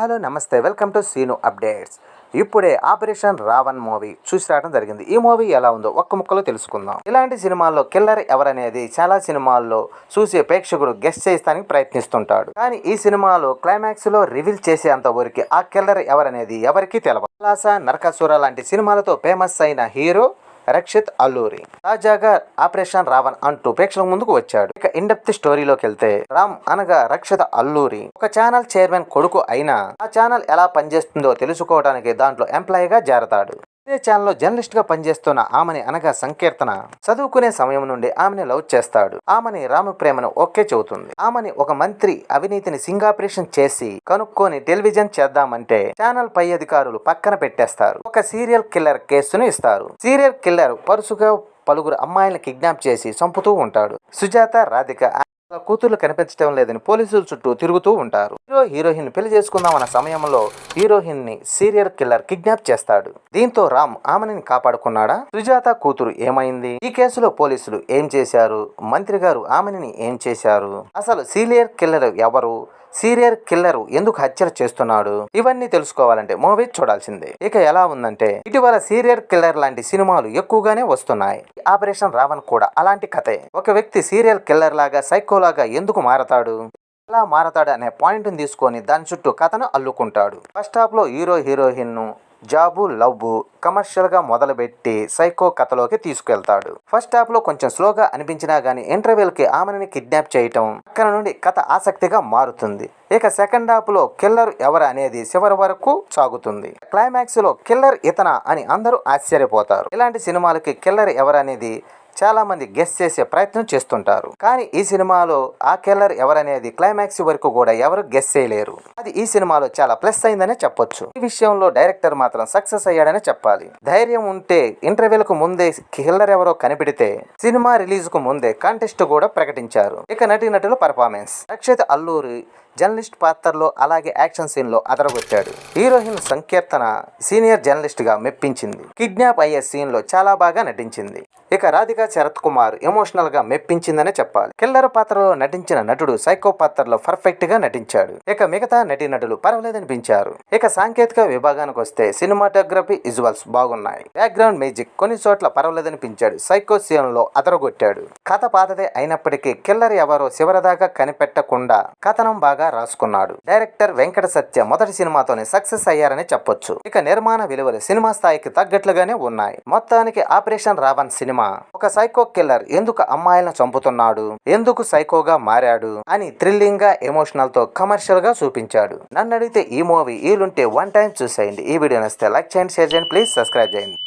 Hello నమస్తే. Welcome to Seenu updates. ఇప్పుడే operation Raavan movie చూసి రావడం జరిగింది. ఈ మూవీ ఎలా ఉందో ఒక్క ముక్కలో తెలుసుకుందాం. ఇలాంటి సినిమాల్లో కిల్లర్ ఎవరనేది చాలా సినిమాల్లో చూసే ప్రేక్షకుడు గెస్ట్ చేస్తానికి ప్రయత్నిస్తుంటాడు. కానీ ఈ సినిమాలో క్లైమాక్స్లో రివీల్ చేసేంత వరకు ఆ కిల్లర్ ఎవరనేది ఎవరికీ తెలవదు. నరకాసుర లాంటి సినిమాలతో ఫేమస్ అయిన హీరో రక్షిత్ అల్లూరి. తాజాగా ఆపరేషన్ రావణ్ అంటూ ప్రేక్షకుల ముందుకు వచ్చాడు. ఇక ఇండెప్త్ స్టోరీలోకి వెళ్తే రామ్ అనగా రక్షిత అల్లూరి. ఒక ఛానల్ చైర్మన్ కొడుకు అయినా ఆ ఛానల్ ఎలా పనిచేస్తుందో తెలుసుకోవడానికి దాంట్లో ఎంప్లాయీగా చేరతాడు ఇదే ఛానల్లో జర్నలిస్ట్గా పనిచేస్తున్న ఆమెని అనగా సంకీర్తన. చదువుకునే సమయం నుండి ఆమెని లవ్ చేస్తాడు. ఆమెని రామ ప్రేమను ఓకే చెబుతుంది. ఆమెని ఒక మంత్రి అవినీతిని సింగాపరేషన్ చేసి కనుక్కొని టెలివిజన్ చేద్దామంటే ఛానల్ పై అధికారులు పక్కన పెట్టేస్తారు. ఒక సీరియల్ కిల్లర్ కేసును ఇస్తారు. సీరియల్ కిల్లర్ పరుసుగా పలువురు అమ్మాయిలను కిడ్నాప్ చేసి చంపుతూ ఉంటాడు. సుజాత రాధిక వాళ్ళ కూతుర్లు కనిపించడం లేదని పోలీసుల చుట్టూ తిరుగుతూ ఉంటారు. హీరో హీరోయిన్ పెళ్ళి చేసుకుందామన్న సమయంలో హీరోయిన్ని సీరియల్ కిల్లర్ కిడ్నాప్ చేస్తాడు. దీంతో రామ్ ఆమెని కాపాడుకున్నాడా? సుజాత కూతురు ఏమైంది? ఈ కేసులో పోలీసులు ఏం చేశారు? మంత్రి గారు ఆమెని ఏం చేశారు? అసలు సీరియల్ కిల్లర్ ఎవరు? సీరియల్ కిల్లర్ ఎందుకు హత్యలు చేస్తున్నాడు? ఇవన్నీ తెలుసుకోవాలంటే మూవీ చూడాల్సిందే. ఇక ఎలా ఉందంటే ఇటీవల సీరియల్ కిల్లర్ లాంటి సినిమాలు ఎక్కువగానే వస్తున్నాయి. ఆపరేషన్ రావణ్ కూడా అలాంటి కథే. ఒక వ్యక్తి సీరియల్ కిల్లర్ లాగా సైకో లాగా ఎందుకు మారతాడు? ఎలా మారతాడు అనే పాయింట్ని తీసుకొని దాని చుట్టూ కథను అల్లుకుంటాడు. ఫస్ట్ హాఫ్లో హీరో హీరోయిన్ జాబు లవ్ కమర్షియల్గా మొదలుపెట్టి సైకో కథలోకి తీసుకెళ్తాడు. ఫస్ట్ హాఫ్లో కొంచెం స్లోగా అనిపించినా కానీ ఇంటర్వెల్ ఆమెని కిడ్నాప్ చేయటం అక్కడ నుండి కథ ఆసక్తిగా మారుతుంది. ఇక సెకండ్ హాఫ్లో కిల్లర్ ఎవరు అనేది చివరి వరకు సాగుతుంది. క్లైమాక్స్లో కిల్లర్ ఇతన అని అందరూ ఆశ్చర్యపోతారు. ఇలాంటి సినిమాలకి కిల్లర్ ఎవరు అనేది చాలామంది గెస్ చేసే ప్రయత్నం చేస్తుంటారు. కానీ ఈ సినిమాలో ఆ కిల్లర్ ఎవరనేది క్లైమాక్స్ వరకు కూడా ఎవరు గెస్ చేయలేరు. అది ఈ సినిమాలో చాలా ప్లస్ అయిందనే చెప్పొచ్చు. ఈ విషయంలో డైరెక్టర్ మాత్రం సక్సెస్ అయ్యాడనే చెప్పాలి. ధైర్యం ఉంటే ఇంటర్వ్యూలకు ముందే కిల్లర్ ఎవరో కనిపెడితే సినిమా రిలీజ్కు ముందే కాంటెస్ట్ కూడా ప్రకటించారు. ఇక నటీనటుల పర్ఫార్మెన్స్ రక్షిత్ అల్లూరి జర్నలిస్ట్ పాత్రలో అలాగే యాక్షన్ సీన్లో అదరగొచ్చాడు హీరోయిన్ సంకీర్తన సీనియర్ జర్నలిస్ట్గా మెప్పించింది. కిడ్నాప్ అయ్యే సీన్లో చాలా బాగా నటించింది. ఇక రాధిక శరత్ కుమార్ ఎమోషనల్గా మెప్పించిందనే చెప్పాలి. కిల్లర్ పాత్రలో నటించిన నటుడు సైకో పాత్రలో పర్ఫెక్ట్గా నటించాడు. ఇక మిగతా నటీనటులు పర్వాలేదనిపించారు. ఇక సాంకేతిక విభాగానికి వస్తే సినిమాటోగ్రఫీ విజువల్స్ బాగున్నాయి. బ్యాక్గ్రౌండ్ మ్యూజిక్ కొన్ని చోట్ల పర్వాలేదనిపించాడు సైకో సీన్లో అదరగొట్టాడు. కథ పాతదే అయినప్పటికీ కిల్లర్ ఎవరో చివరిదాకా కనిపెట్టకుండా కథనం బాగా రాసుకున్నాడు. డైరెక్టర్ వెంకట సత్య మొదటి సినిమాతోనే సక్సెస్ అయ్యారని చెప్పొచ్చు. ఇక నిర్మాణ విలువలు సినిమా స్థాయికి తగ్గట్లుగానే ఉన్నాయి. మొత్తానికి ఆపరేషన్ రావణ్ సినిమా ఒక సైకో కిల్లర్ ఎందుకు అమ్మాయిలను చంపుతున్నాడు? ఎందుకు సైకోగా మారాడు? అని థ్రిల్లింగ్గా ఎమోషనల్తో కమర్షియల్గా చూపించాడు. నన్ను అడిగితే ఈ మూవీ ఈలుంటే వన్ టైం చూసేయండి. ఈ వీడియో నచ్చితే లైక్ చేయండి షేర్ చేయండి ప్లీజ్ సబ్స్క్రైబ్ చేయండి.